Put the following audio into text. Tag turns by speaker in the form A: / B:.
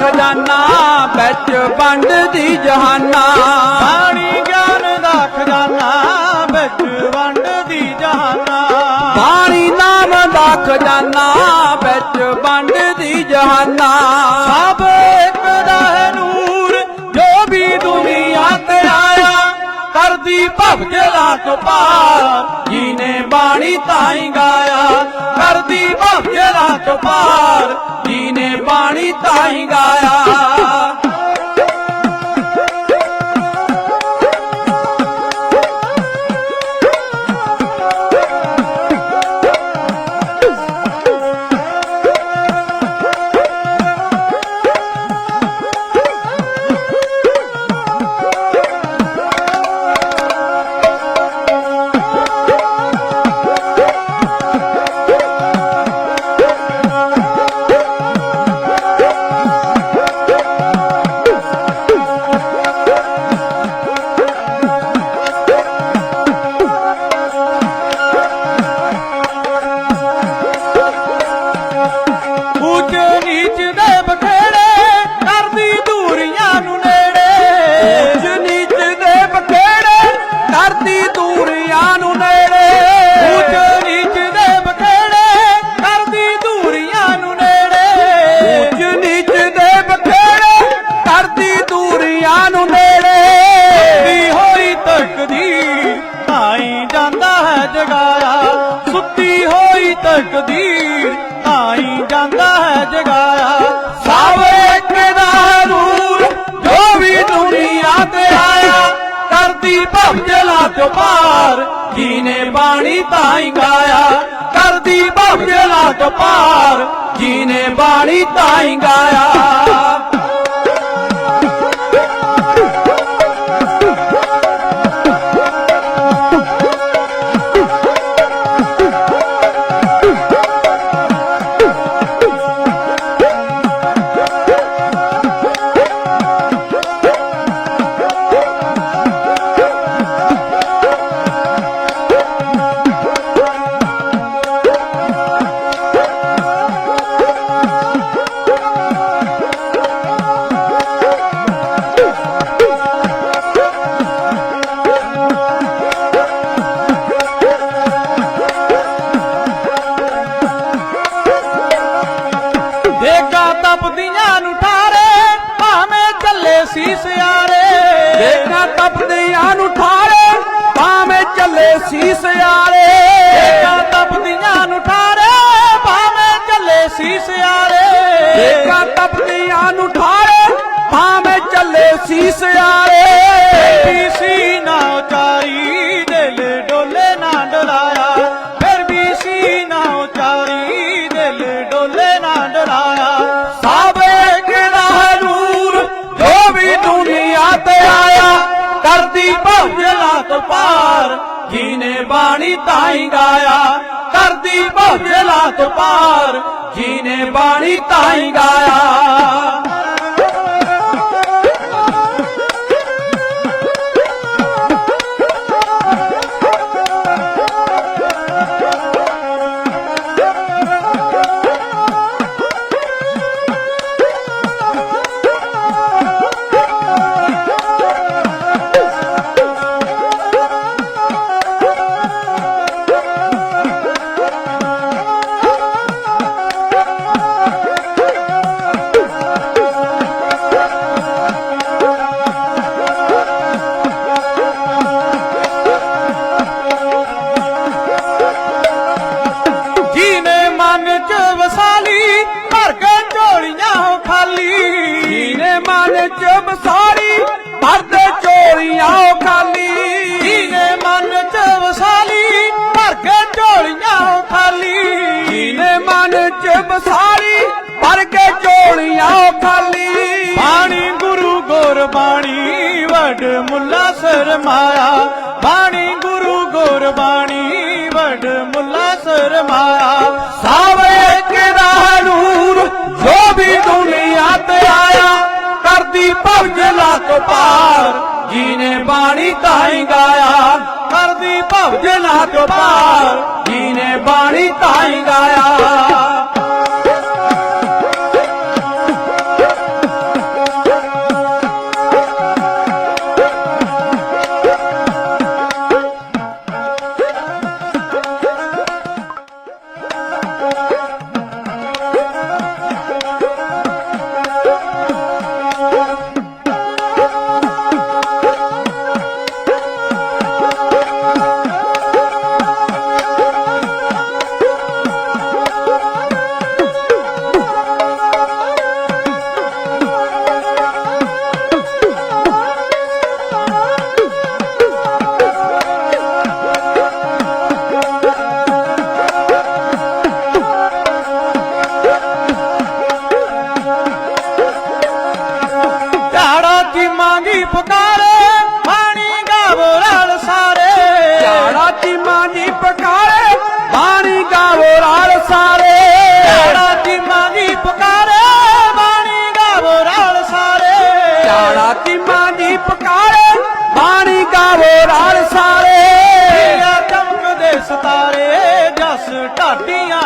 A: ਖਜ਼ਾਨਾ ਵਿੱਚ ਵੰਡਦੀ ਜਹਾਨਾ।
B: ਬਾਣੀ ਗਿਆਨ ਦਾ ਖਜ਼ਾਨਾ ਵਿੱਚ ਵੰਡਦੀ ਜਹਾਨਾ।
A: ਬਾਣੀ ਨਾਮ ਦਾ ਖਜ਼ਾਨਾ ਵਿੱਚ ਵੰਡਦੀ ਜਹਾਨਾ।
B: ਸਭ ਇੱਕ ਦਾ ਹੈ ਨੂਰ ਜੋ
A: ਵੀ ਦੁਨੀਆ ਤੇ ਆਇਆ ਕਰਦੀ ਭਵ
B: ਜਲਾ ਤੋਂ ਪਾਰ।
A: ਜੀਨੇ ਬਾਣੀ ਤਾਈਂਗਾ ਜਲਾ ਤੋਂ ਪਾਰ ਜੀਨੇ ਬਾਣੀ ਤਾਈ ਗਾਇਆ। ਜਲਾ ਤੋਂ ਪਾਰ ਜੀਨੇ ਬਾਣੀ ਤਾਈ ਗਾਇਆ, ਕਰਦੀ ਭਵ ਜਲਾ ਤੋਂ ਜੀ ਨੇ ਬਾਣੀ ਤਾਈ ਗਾਇਆ। ਸੀਸ ਯਾਰੇ ਦੇਗਾ
B: ਤਪਦੀਆਂ ਨੂੰ ਠਾਰੇ ਭਾਵੇਂ ਚੱਲੇ ਸੀਸ ਯਾਰੇ ਦੇਖਾਂ
A: ਤਪਦੀਆਂ ਨੂੰ ਠਾਰੇ ਭਾਵੇਂ ਚੱਲੇ ਸੀਸ ਯਾਰੇ
B: ਵੀ ਸੀ ਨਾ ਉਚਾਰੀ ਦਿਲ ਡੋਲੇ ਨਾ ਡਰਾਇਆ। ਫਿਰ ਵੀ ਸੀ ਨਾ ਉਚਾਰੀ ਦਿਲ ਡੋਲੇ ਨਾ ਡਰਾਇਆ।
A: ਸਾਬੇ ਕਿਹੜਾ ਨੂਰ, ਜੋ ਵੀ ਦੁਨੀਆ ਤੇ ਆਇਆ। ਕਰਦੀ ਭੌਜਲਾ ਤੋਂ ਪਾਰ ਜੀਨੇ ਬਾਣੀ ਤਾਈ ਗਾਇਆ, ਕਰਦੀ ਭੌਜਲਾ ਤੋਂ ਪਾਰ ਜੀਨੇ ਬਾਣੀ ਤਾਈ ਗਾਇਆ। ਮਨ ਚ ਬਸਾਰੀ ਭਰ ਕੇ ਉਹ ਖਾਲੀ। ਬਾਣੀ
B: ਗੁਰੂ ਗੁਰਬਾਣੀ ਵਡ ਮੁੱਲਾ ਸਰਮਾਇਆ ਬਾਣੀ ਗੁਰੂ ਗੁਰਬਾਣੀ ਵਡ ਮੁੱਲਾ ਸਰਮਾਇਆ
A: ਸਾਵੇ ਕਿਹੜਾ ਨੂਰ ਜੋ ਵੀ ਦੁਨੀਆ ਤੇ ਆਇਆ ਕਰਦੀ ਭਵਜਲਾ ਤੋਂ ਪਾਰ ਜੀਨੇ ਬਾਣੀ ਤਾਈ ਗਾਇਆ
B: ਕਰਦੀ ਭਵਜਲਾ
A: ਤੋਂ ਪਾਰ ਜੀਨੇ ਬਾਣੀ ਤਾਈ ਗਾਇਆ
B: ਚੀਮਾਂ ਦੀ ਪੁਕਾਰੇ ਪਾਣੀ ਗਾਵੋ ਰਲ ਸਾਰੇ। ਝਾੜਾ
A: ਚੀਮਾਂ ਦੀ ਪੁਕਾਰੇ ਬਾਣੀ ਗਾਵੋ ਰਲ ਸਾਰੇ। ਝਾੜਾ
B: ਚੀਮਾਂ ਦੀ ਪੁਕਾਰੇ ਪਾਣੀ ਗਾਵੋ ਰਲ ਸਾਰੇ। ਝਾੜਾ
A: ਚੀਮਾਂ ਦੀ ਪੁਕਾਰੇ ਬਾਣੀ ਗਾਵੋ ਰਲ ਸਾਰੇ।
B: ਚਮਕਦੇ ਸਤਾਰੇ ਜਸ ਢਾਡੀਆਂ